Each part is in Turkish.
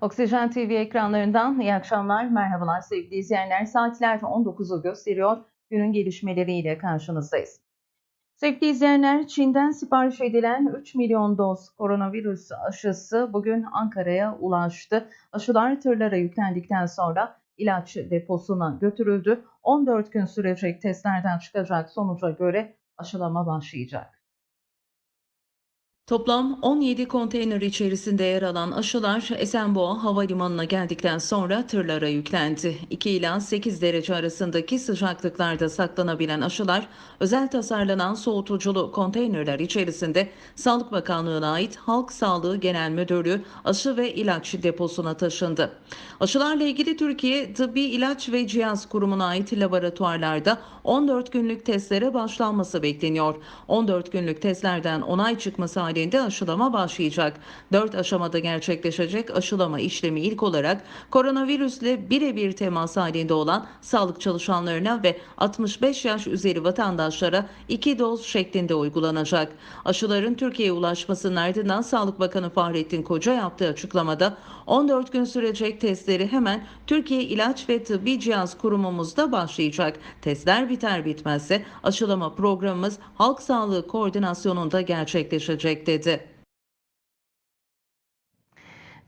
Oksijen TV ekranlarından iyi akşamlar, merhabalar sevgili izleyenler. Saatler 19'u gösteriyor. Günün gelişmeleriyle karşınızdayız. Sevgili izleyenler, Çin'den sipariş edilen 3 milyon doz koronavirüs aşısı bugün Ankara'ya ulaştı. Aşılar tırlara yüklendikten sonra ilaç deposuna götürüldü. 14 gün sürecek testlerden çıkacak sonuca göre aşılama başlayacak. Toplam 17 konteyner içerisinde yer alan aşılar Esenboğa Havalimanı'na geldikten sonra tırlara yüklendi. 2 ila 8 derece arasındaki sıcaklıklarda saklanabilen aşılar özel tasarlanan soğutuculu konteynerler içerisinde Sağlık Bakanlığı'na ait Halk Sağlığı Genel Müdürlüğü aşı ve ilaç deposuna taşındı. Aşılarla ilgili Türkiye Tıbbi İlaç ve Cihaz Kurumu'na ait laboratuvarlarda 14 günlük testlere başlanması bekleniyor. 14 günlük testlerden onay çıkması halinde aşılama başlayacak. 4 aşamada gerçekleşecek aşılama işlemi ilk olarak koronavirüsle birebir temas halinde olan sağlık çalışanlarına ve 65 yaş üzeri vatandaşlara 2 doz şeklinde uygulanacak. Aşıların Türkiye'ye ulaşmasının ardından Sağlık Bakanı Fahrettin Koca yaptığı açıklamada 14 gün sürecek testleri hemen Türkiye İlaç ve Tıbbi Cihaz Kurumumuzda başlayacak. Testler biter bitmezse aşılama programımız halk sağlığı koordinasyonunda gerçekleşecek dedi.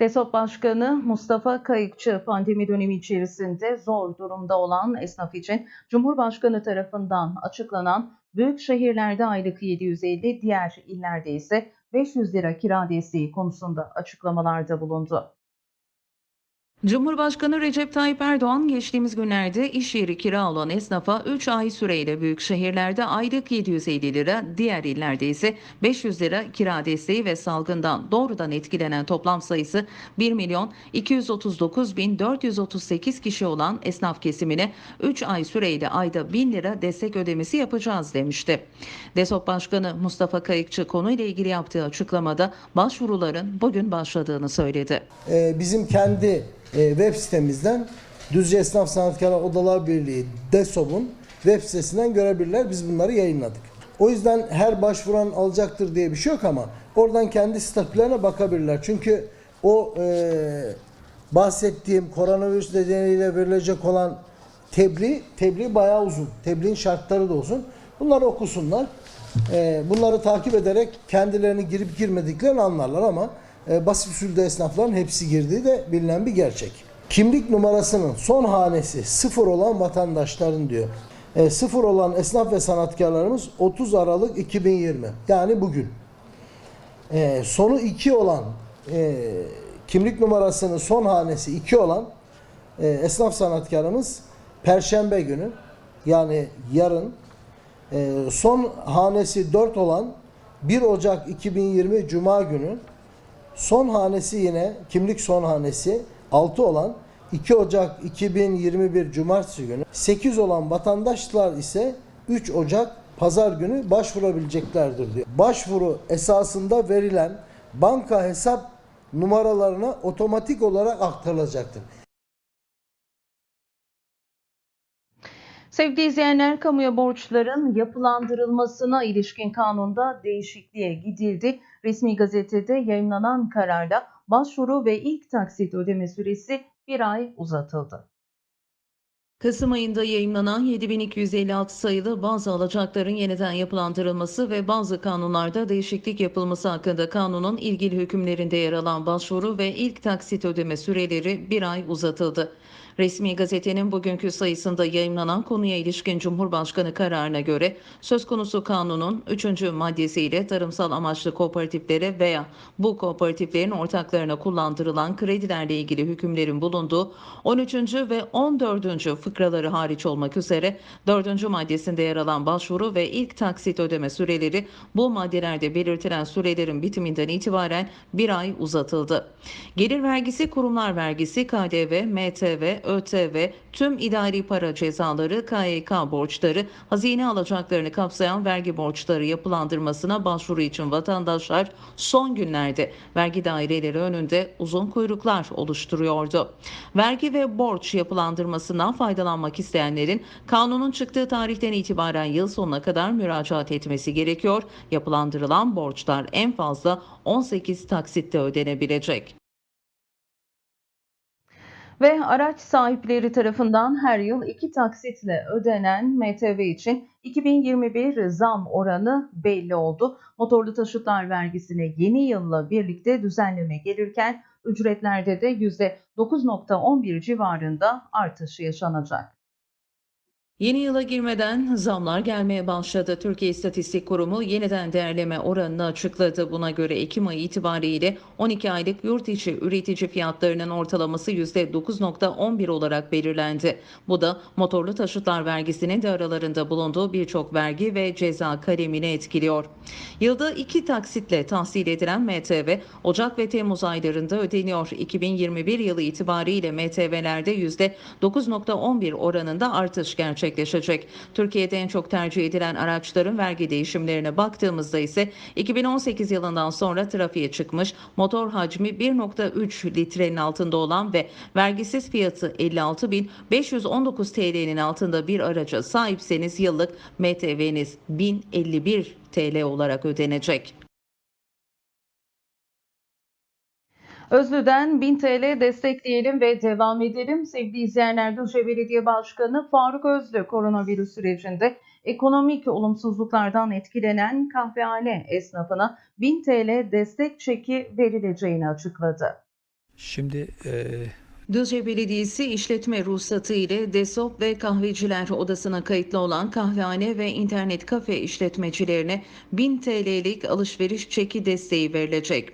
DESOP Başkanı Mustafa Kayıkçı pandemi dönemi içerisinde zor durumda olan esnaf için Cumhurbaşkanı tarafından açıklanan büyük şehirlerde aylık 750, diğer illerde ise 500 lira kira desteği konusunda açıklamalarda bulundu. Cumhurbaşkanı Recep Tayyip Erdoğan geçtiğimiz günlerde iş yeri kira olan esnafa 3 ay süreyle büyük şehirlerde aylık 750 lira, diğer illerde ise 500 lira kira desteği ve salgından doğrudan etkilenen toplam sayısı 1 milyon 239 bin 438 kişi olan esnaf kesimine 3 ay süreyle ayda 1000 lira destek ödemesi yapacağız demişti. DESOP Başkanı Mustafa Kayıkçı konuyla ilgili yaptığı açıklamada başvuruların bugün başladığını söyledi. Ee, bizim kendi e, web sitemizden Düzce Esnaf Sanatkarlar Odalar Birliği DESOB'un web sitesinden görebilirler. Biz bunları yayınladık. O yüzden her başvuran alacaktır diye bir şey yok ama oradan kendi statülerine bakabilirler. Çünkü o e, bahsettiğim koronavirüs nedeniyle verilecek olan tebliğ, tebliğ bayağı uzun. Tebliğin şartları da uzun. Bunları okusunlar. E, bunları takip ederek kendilerini girip girmediklerini anlarlar ama e, basit usulde esnafların hepsi girdiği de bilinen bir gerçek. Kimlik numarasının son hanesi sıfır olan vatandaşların diyor. E, sıfır olan esnaf ve sanatkarlarımız 30 Aralık 2020 yani bugün. E, sonu 2 olan e, kimlik numarasının son hanesi 2 olan e, esnaf sanatkarımız Perşembe günü yani yarın e, son hanesi 4 olan 1 Ocak 2020 Cuma günü Son hanesi yine kimlik son hanesi 6 olan 2 Ocak 2021 Cumartesi günü 8 olan vatandaşlar ise 3 Ocak Pazar günü başvurabileceklerdir diyor. Başvuru esasında verilen banka hesap numaralarına otomatik olarak aktarılacaktır. Sevgili izleyenler, kamuya borçların yapılandırılmasına ilişkin kanunda değişikliğe gidildi. Resmi gazetede yayınlanan kararla başvuru ve ilk taksit ödeme süresi bir ay uzatıldı. Kasım ayında yayınlanan 7256 sayılı bazı alacakların yeniden yapılandırılması ve bazı kanunlarda değişiklik yapılması hakkında kanunun ilgili hükümlerinde yer alan başvuru ve ilk taksit ödeme süreleri bir ay uzatıldı. Resmi gazetenin bugünkü sayısında yayınlanan konuya ilişkin Cumhurbaşkanı kararına göre söz konusu kanunun 3. maddesiyle tarımsal amaçlı kooperatiflere veya bu kooperatiflerin ortaklarına kullandırılan kredilerle ilgili hükümlerin bulunduğu 13. ve 14. fıkraları hariç olmak üzere 4. maddesinde yer alan başvuru ve ilk taksit ödeme süreleri bu maddelerde belirtilen sürelerin bitiminden itibaren bir ay uzatıldı. Gelir vergisi, kurumlar vergisi, KDV, MTV, ÖTV, tüm idari para cezaları, KYK borçları, hazine alacaklarını kapsayan vergi borçları yapılandırmasına başvuru için vatandaşlar son günlerde vergi daireleri önünde uzun kuyruklar oluşturuyordu. Vergi ve borç yapılandırmasından faydalanmak isteyenlerin kanunun çıktığı tarihten itibaren yıl sonuna kadar müracaat etmesi gerekiyor. Yapılandırılan borçlar en fazla 18 taksitte ödenebilecek. Ve araç sahipleri tarafından her yıl iki taksitle ödenen MTV için 2021 zam oranı belli oldu. Motorlu taşıtlar vergisine yeni yılla birlikte düzenleme gelirken ücretlerde de %9.11 civarında artış yaşanacak. Yeni yıla girmeden zamlar gelmeye başladı. Türkiye İstatistik Kurumu yeniden değerleme oranını açıkladı. Buna göre Ekim ayı itibariyle 12 aylık yurt içi üretici fiyatlarının ortalaması %9.11 olarak belirlendi. Bu da motorlu taşıtlar vergisinin de aralarında bulunduğu birçok vergi ve ceza kalemini etkiliyor. Yılda iki taksitle tahsil edilen MTV Ocak ve Temmuz aylarında ödeniyor. 2021 yılı itibariyle MTV'lerde %9.11 oranında artış gerçekleşecek. Türkiye'de en çok tercih edilen araçların vergi değişimlerine baktığımızda ise 2018 yılından sonra trafiğe çıkmış motor hacmi 1.3 litrenin altında olan ve vergisiz fiyatı 56.519 TL'nin altında bir araca sahipseniz yıllık MTV'niz 1051 TL olarak ödenecek. Özlü'den 1000 TL destekleyelim ve devam edelim. Sevgili izleyenler, Düzce Belediye Başkanı Faruk Özlü koronavirüs sürecinde ekonomik olumsuzluklardan etkilenen kahvehane esnafına 1000 TL destek çeki verileceğini açıkladı. Şimdi e, Düzce Belediyesi işletme ruhsatı ile DESOP ve kahveciler odasına kayıtlı olan kahvehane ve internet kafe işletmecilerine 1000 TL'lik alışveriş çeki desteği verilecek.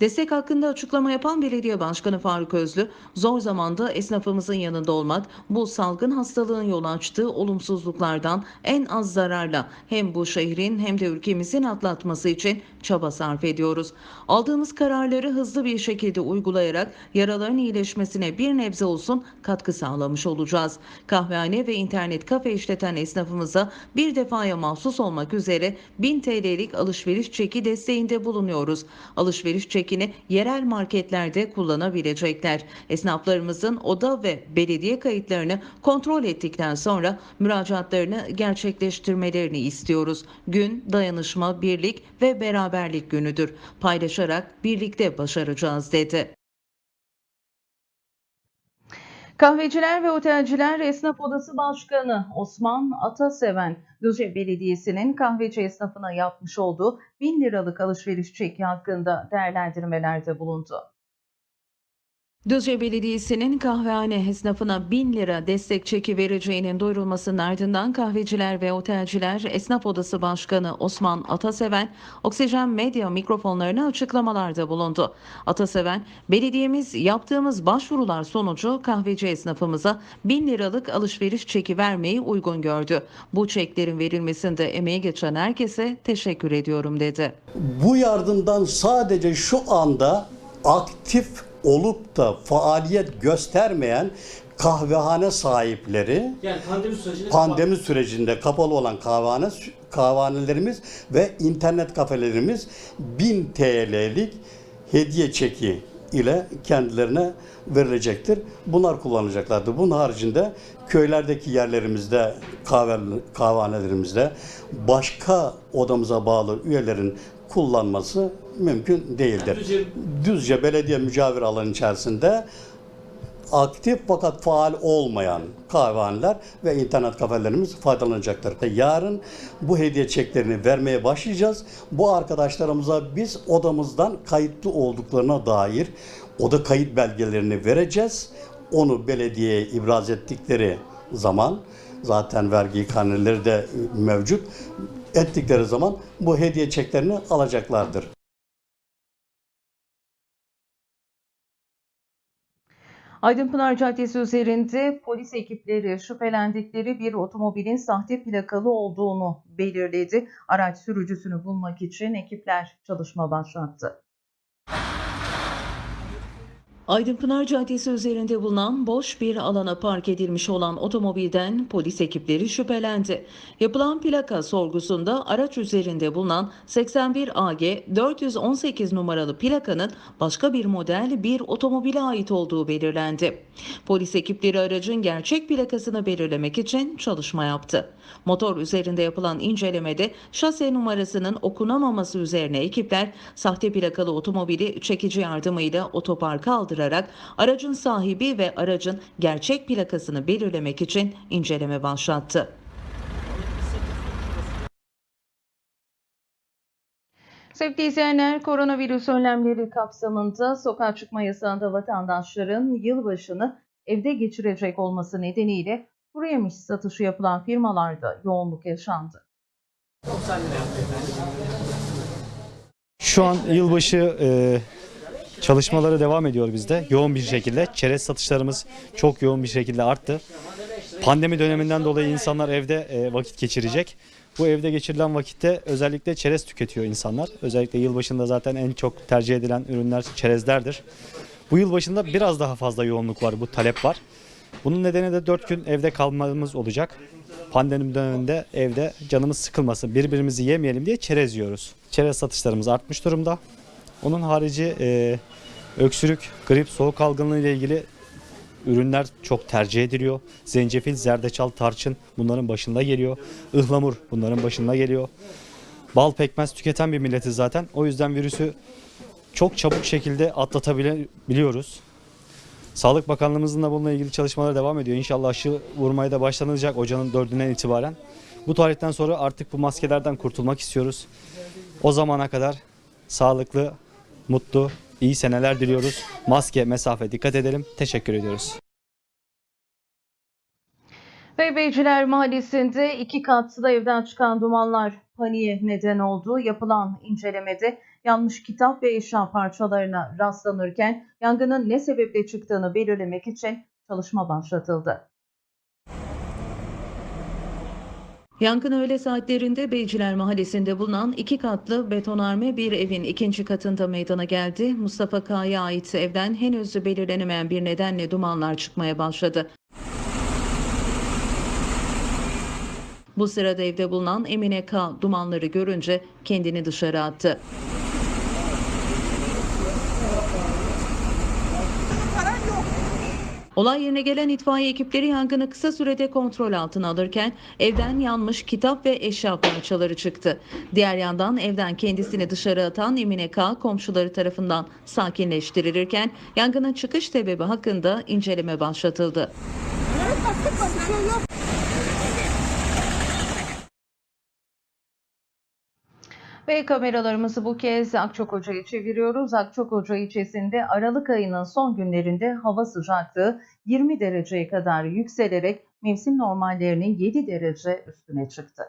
Destek hakkında açıklama yapan Belediye Başkanı Faruk Özlü, zor zamanda esnafımızın yanında olmak, bu salgın hastalığın yol açtığı olumsuzluklardan en az zararla hem bu şehrin hem de ülkemizin atlatması için çaba sarf ediyoruz. Aldığımız kararları hızlı bir şekilde uygulayarak yaraların iyileşmesine bir nebze olsun katkı sağlamış olacağız. Kahvehane ve internet kafe işleten esnafımıza bir defaya mahsus olmak üzere 1000 TL'lik alışveriş çeki desteğinde bulunuyoruz. Alışveriş çekini yerel marketlerde kullanabilecekler. Esnaflarımızın oda ve belediye kayıtlarını kontrol ettikten sonra müracaatlarını gerçekleştirmelerini istiyoruz. Gün dayanışma, birlik ve beraberlik günüdür. Paylaşarak birlikte başaracağız dedi. Kahveciler ve Otelciler Esnaf Odası Başkanı Osman Ataseven, Düzce Belediyesi'nin kahveci esnafına yapmış olduğu 1000 liralık alışveriş çeki hakkında değerlendirmelerde bulundu. Düzce Belediyesi'nin kahvehane esnafına 1000 lira destek çeki vereceğinin duyurulmasının ardından kahveciler ve otelciler Esnaf Odası Başkanı Osman Ataseven, Oksijen Medya mikrofonlarına açıklamalarda bulundu. Ataseven, belediyemiz yaptığımız başvurular sonucu kahveci esnafımıza 1000 liralık alışveriş çeki vermeyi uygun gördü. Bu çeklerin verilmesinde emeği geçen herkese teşekkür ediyorum dedi. Bu yardımdan sadece şu anda aktif olup da faaliyet göstermeyen kahvehane sahipleri Yani pandemi sürecinde pandemi sürecinde kapalı olan kahvehane kahvehanelerimiz ve internet kafelerimiz 1000 TL'lik hediye çeki ile kendilerine verilecektir. Bunlar kullanacaklardır. Bunun haricinde köylerdeki yerlerimizde, kahve, kahvehanelerimizde başka odamıza bağlı üyelerin kullanması mümkün değildir. Düzce- Düzce Belediye Mücavir alanı içerisinde aktif fakat faal olmayan kahvehaneler ve internet kafelerimiz faydalanacaktır. Yarın bu hediye çeklerini vermeye başlayacağız. Bu arkadaşlarımıza biz odamızdan kayıtlı olduklarına dair oda kayıt belgelerini vereceğiz. Onu belediyeye ibraz ettikleri zaman zaten vergi karneleri de mevcut. Ettikleri zaman bu hediye çeklerini alacaklardır. Aydınpınar Caddesi üzerinde polis ekipleri şüphelendikleri bir otomobilin sahte plakalı olduğunu belirledi. Araç sürücüsünü bulmak için ekipler çalışma başlattı. Aydınpınar Caddesi üzerinde bulunan boş bir alana park edilmiş olan otomobilden polis ekipleri şüphelendi. Yapılan plaka sorgusunda araç üzerinde bulunan 81 AG 418 numaralı plakanın başka bir model bir otomobile ait olduğu belirlendi. Polis ekipleri aracın gerçek plakasını belirlemek için çalışma yaptı. Motor üzerinde yapılan incelemede şase numarasının okunamaması üzerine ekipler sahte plakalı otomobili çekici yardımıyla otoparka aldırarak çalıştırarak aracın sahibi ve aracın gerçek plakasını belirlemek için inceleme başlattı. Sevgili izleyenler, koronavirüs önlemleri kapsamında sokağa çıkma yasağında vatandaşların yılbaşını evde geçirecek olması nedeniyle kuru yemiş satışı yapılan firmalarda yoğunluk yaşandı. Şu an yılbaşı e, çalışmaları devam ediyor bizde. Yoğun bir şekilde. Çerez satışlarımız çok yoğun bir şekilde arttı. Pandemi döneminden dolayı insanlar evde e, vakit geçirecek. Bu evde geçirilen vakitte özellikle çerez tüketiyor insanlar. Özellikle yılbaşında zaten en çok tercih edilen ürünler çerezlerdir. Bu yılbaşında biraz daha fazla yoğunluk var, bu talep var. Bunun nedeni de 4 gün evde kalmamız olacak. Pandemi döneminde evde canımız sıkılmasın, birbirimizi yemeyelim diye çerez yiyoruz. Çerez satışlarımız artmış durumda. Onun harici e, öksürük, grip, soğuk algınlığı ile ilgili ürünler çok tercih ediliyor. Zencefil, zerdeçal, tarçın bunların başında geliyor. Ihlamur bunların başında geliyor. Bal pekmez tüketen bir milletiz zaten. O yüzden virüsü çok çabuk şekilde atlatabiliyoruz. Sağlık Bakanlığımızın da bununla ilgili çalışmalar devam ediyor. İnşallah aşı vurmaya da başlanacak Ocağın 4'ünden itibaren. Bu tarihten sonra artık bu maskelerden kurtulmak istiyoruz. O zamana kadar sağlıklı, mutlu, iyi seneler diliyoruz. Maske, mesafe dikkat edelim. Teşekkür ediyoruz. Beybeyciler Mahallesi'nde iki katlı evden çıkan dumanlar paniğe neden oldu. Yapılan incelemede yanmış kitap ve eşya parçalarına rastlanırken yangının ne sebeple çıktığını belirlemek için çalışma başlatıldı. Yangın öğle saatlerinde Beyciler Mahallesi'nde bulunan iki katlı betonarme bir evin ikinci katında meydana geldi. Mustafa K'ya ait evden henüz belirlenemeyen bir nedenle dumanlar çıkmaya başladı. Bu sırada evde bulunan Emine K dumanları görünce kendini dışarı attı. Olay yerine gelen itfaiye ekipleri yangını kısa sürede kontrol altına alırken evden yanmış kitap ve eşya parçaları çıktı. Diğer yandan evden kendisini dışarı atan Emine K komşuları tarafından sakinleştirilirken yangının çıkış sebebi hakkında inceleme başlatıldı. Ve kameralarımızı bu kez Akçakoca'ya çeviriyoruz. Akçakoca ilçesinde Aralık ayının son günlerinde hava sıcaklığı 20 dereceye kadar yükselerek mevsim normallerinin 7 derece üstüne çıktı.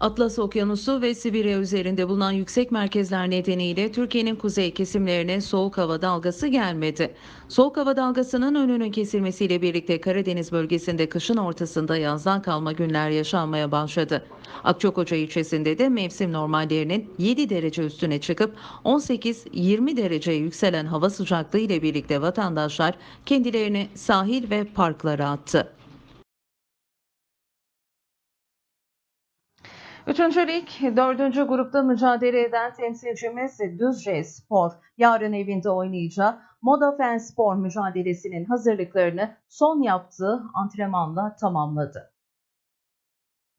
Atlas Okyanusu ve Sibirya üzerinde bulunan yüksek merkezler nedeniyle Türkiye'nin kuzey kesimlerine soğuk hava dalgası gelmedi. Soğuk hava dalgasının önünün kesilmesiyle birlikte Karadeniz bölgesinde kışın ortasında yazdan kalma günler yaşanmaya başladı. Akçakoca ilçesinde de mevsim normallerinin 7 derece üstüne çıkıp 18-20 dereceye yükselen hava sıcaklığı ile birlikte vatandaşlar kendilerini sahil ve parklara attı. Üçüncü lig, dördüncü grupta mücadele eden temsilcimiz Düzce Spor, yarın evinde oynayacağı Moda Fen Spor mücadelesinin hazırlıklarını son yaptığı antrenmanla tamamladı.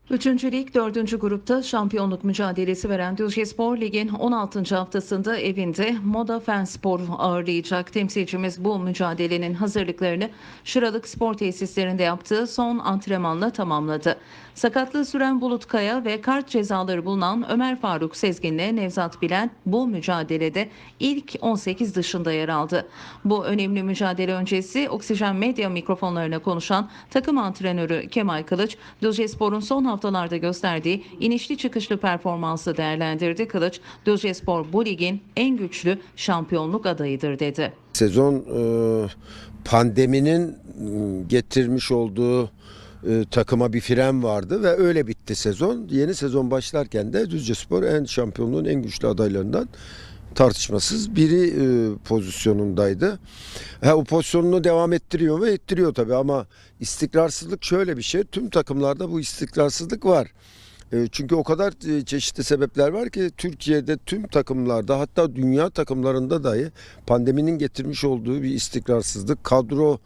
Üçüncü lig 4. grupta şampiyonluk mücadelesi veren Düzce Spor Lig'in 16. haftasında evinde Moda Fen Spor ağırlayacak. Temsilcimiz bu mücadelenin hazırlıklarını Şıralık Spor Tesislerinde yaptığı son antrenmanla tamamladı. Sakatlığı süren Bulut Kaya ve kart cezaları bulunan Ömer Faruk Sezgin'le Nevzat Bilen bu mücadelede ilk 18 dışında yer aldı. Bu önemli mücadele öncesi Oksijen Medya mikrofonlarına konuşan takım antrenörü Kemal Kılıç, Düzce Spor'un son haftalarda gösterdiği inişli çıkışlı performansı değerlendirdi. Kılıç, Düzce Spor bu ligin en güçlü şampiyonluk adayıdır dedi. Sezon e, pandeminin e, getirmiş olduğu e, takıma bir fren vardı ve öyle bitti sezon. Yeni sezon başlarken de Düzce Spor en şampiyonluğun en güçlü adaylarından tartışmasız biri e, pozisyonundaydı. Ha, o pozisyonunu devam ettiriyor mu? Ettiriyor tabii ama istikrarsızlık şöyle bir şey. Tüm takımlarda bu istikrarsızlık var. E, Çünkü o kadar e, çeşitli sebepler var ki Türkiye'de tüm takımlarda hatta dünya takımlarında dahi pandeminin getirmiş olduğu bir istikrarsızlık, kadro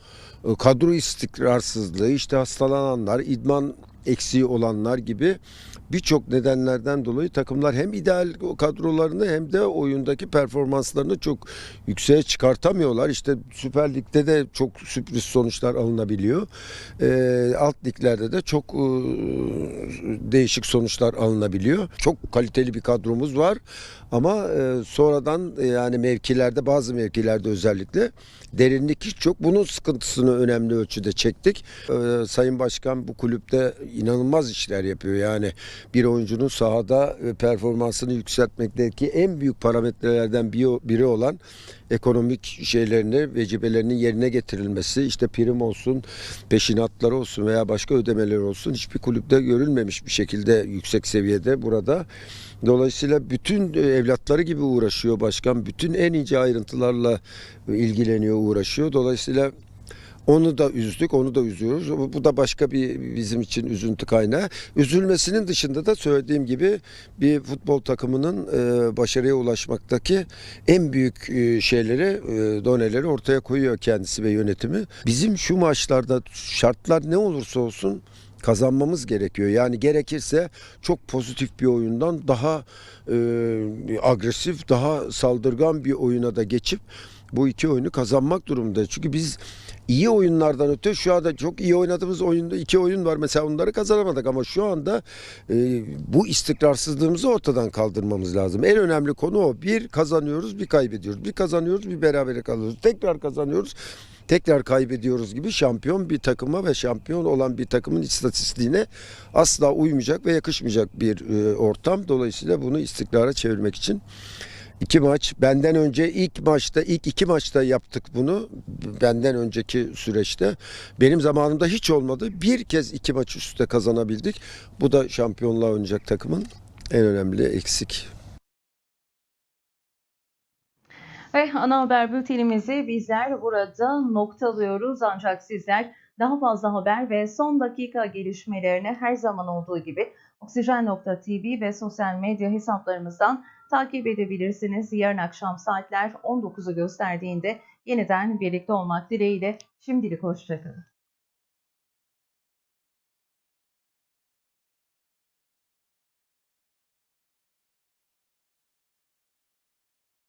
e, kadro istikrarsızlığı, işte hastalananlar, idman eksiği olanlar gibi birçok nedenlerden dolayı takımlar hem ideal kadrolarını hem de oyundaki performanslarını çok yükseğe çıkartamıyorlar. İşte Süper Lig'de de çok sürpriz sonuçlar alınabiliyor. Ee, alt liglerde de çok e, değişik sonuçlar alınabiliyor. Çok kaliteli bir kadromuz var ama e, sonradan e, yani mevkilerde bazı mevkilerde özellikle derinlik hiç yok. Bunun sıkıntısını önemli ölçüde çektik. Ee, Sayın Başkan bu kulüpte inanılmaz işler yapıyor. Yani bir oyuncunun sahada e, performansını yükseltmekteki en büyük parametrelerden biri olan ekonomik şeylerini, vecibelerinin yerine getirilmesi, işte prim olsun, peşinatları olsun veya başka ödemeler olsun hiçbir kulüpte görülmemiş bir şekilde yüksek seviyede burada. Dolayısıyla bütün e, evlatları gibi uğraşıyor başkan. Bütün en ince ayrıntılarla ilgileniyor, uğraşıyor. Dolayısıyla onu da üzdük, onu da üzüyoruz. Bu da başka bir bizim için üzüntü kaynağı. Üzülmesinin dışında da söylediğim gibi bir futbol takımının e, başarıya ulaşmaktaki en büyük e, şeyleri, e, doneleri ortaya koyuyor kendisi ve yönetimi. Bizim şu maçlarda şartlar ne olursa olsun kazanmamız gerekiyor. Yani gerekirse çok pozitif bir oyundan daha e, agresif, daha saldırgan bir oyuna da geçip bu iki oyunu kazanmak durumunda. Çünkü biz iyi oyunlardan öte şu anda çok iyi oynadığımız oyunda iki oyun var. Mesela onları kazanamadık ama şu anda e, bu istikrarsızlığımızı ortadan kaldırmamız lazım. En önemli konu o. Bir kazanıyoruz, bir kaybediyoruz. Bir kazanıyoruz, bir berabere kalıyoruz. Tekrar kazanıyoruz tekrar kaybediyoruz gibi şampiyon bir takıma ve şampiyon olan bir takımın istatistiğine asla uymayacak ve yakışmayacak bir e, ortam. Dolayısıyla bunu istikrara çevirmek için iki maç benden önce ilk maçta ilk iki maçta yaptık bunu. Benden önceki süreçte. Benim zamanımda hiç olmadı. Bir kez iki maç üstte kazanabildik. Bu da şampiyonluğa oynayacak takımın en önemli eksik Ve ana haber bültenimizi bizler burada noktalıyoruz. Ancak sizler daha fazla haber ve son dakika gelişmelerini her zaman olduğu gibi Oksijen.tv ve sosyal medya hesaplarımızdan takip edebilirsiniz. Yarın akşam saatler 19'u gösterdiğinde yeniden birlikte olmak dileğiyle şimdilik hoşçakalın.